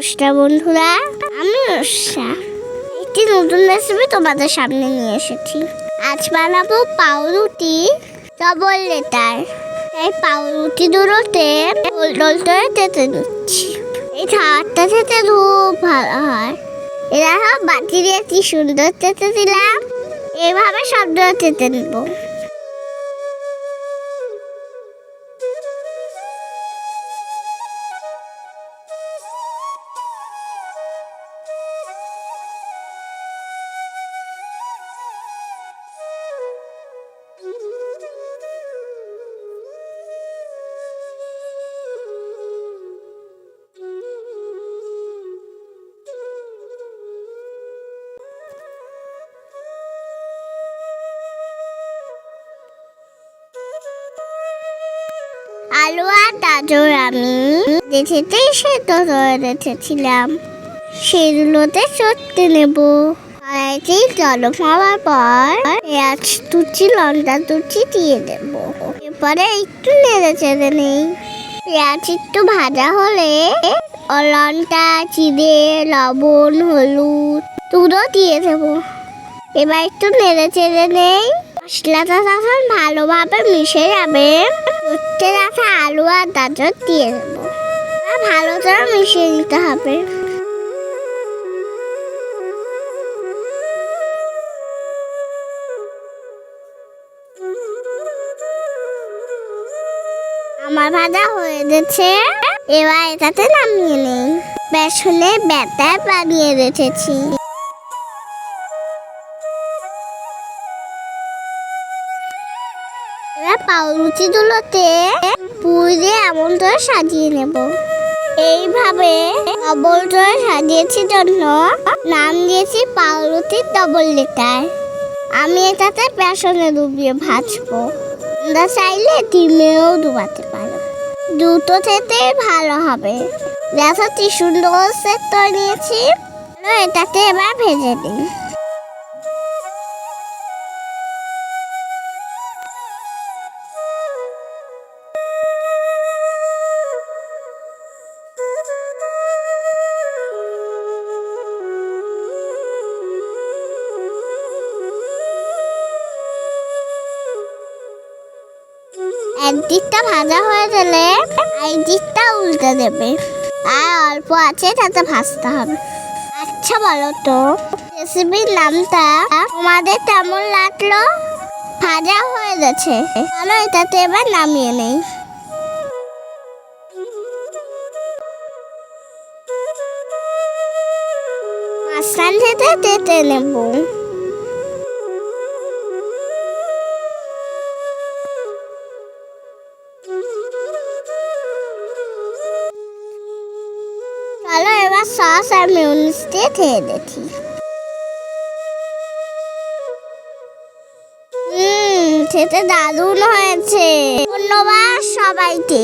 নমস্কার বন্ধুরা, আমি রসা একটি নতুন রেসিপি তোমাদের সামনে নিয়ে এসেছি। আজ বানাবো পাউরুটি ডবল লেটার এই পাউরুটি দুটোতে গোল করে তেতে নিচ্ছি। এই খাবারটা খেতে খুব ভালো হয়। এরা সব বাটি দিয়ে কি সুন্দর তেতে দিলাম। এইভাবে সবগুলো তেতে নেব। আলু আর গাজর আমি দেখেতেই সেদ্ধ করে রেখেছিলাম সেগুলোতে সত্যি নেব। কড়াইতে গরম হওয়ার পর পেঁয়াজ তুচি লঙ্কা তুচি দিয়ে দেব। এরপরে একটু নেড়ে চেড়ে নেই। পেঁয়াজ একটু ভাজা হলে লঙ্কা চিড়ে লবণ, হলুদ তুলো দিয়ে দেবো। এবার একটু নেড়ে চেড়ে নেই। মশলাটা যখন ভালোভাবে মিশে যাবে উঠতে রাখা আলু আর গাজর দিয়ে দেবো। ভালো করে মিশিয়ে নিতে হবে। আমার ভাজা হয়ে গেছে। এবার এটাতে নামিয়ে নেই। বেসনে ব্যাটার বানিয়ে রেখেছি। এবার পাউরুটিগুলোতে পুরি দিয়ে এমন করে সাজিয়ে নেব। এইভাবে ডবল করে সাজিয়েছি জন্য নাম দিয়েছি পাউরুটির ডবল লিটার আমি এটাতে বেসনে ডুবিয়ে ভাজবো। তোমরা চাইলে ডিমেও ডুবাতে পারো। দুটো খেতে ভালো হবে। দেখো কি সুন্দর সেট করে নিয়েছি এটাতে এবার ভেজে দিই। একদিকটা ভাজা হয়ে গেলে এই দিকটা উল্টে দেবে। আর অল্প আছে, তাতে ভাজতে হবে। আচ্ছা বলো তো, রেসিপির নামটা তোমাদের কেমন লাগল? ভাজা হয়ে গেছে। চলো, এটাতে এবার নামিয়ে নেই। মাঝখান থেকে তেতে নেব। চলো এবার সস আর মিউনিস দিয়ে খেয়ে দেখি। খেতে দারুণ হয়েছে। ধন্যবাদ সবাইকে।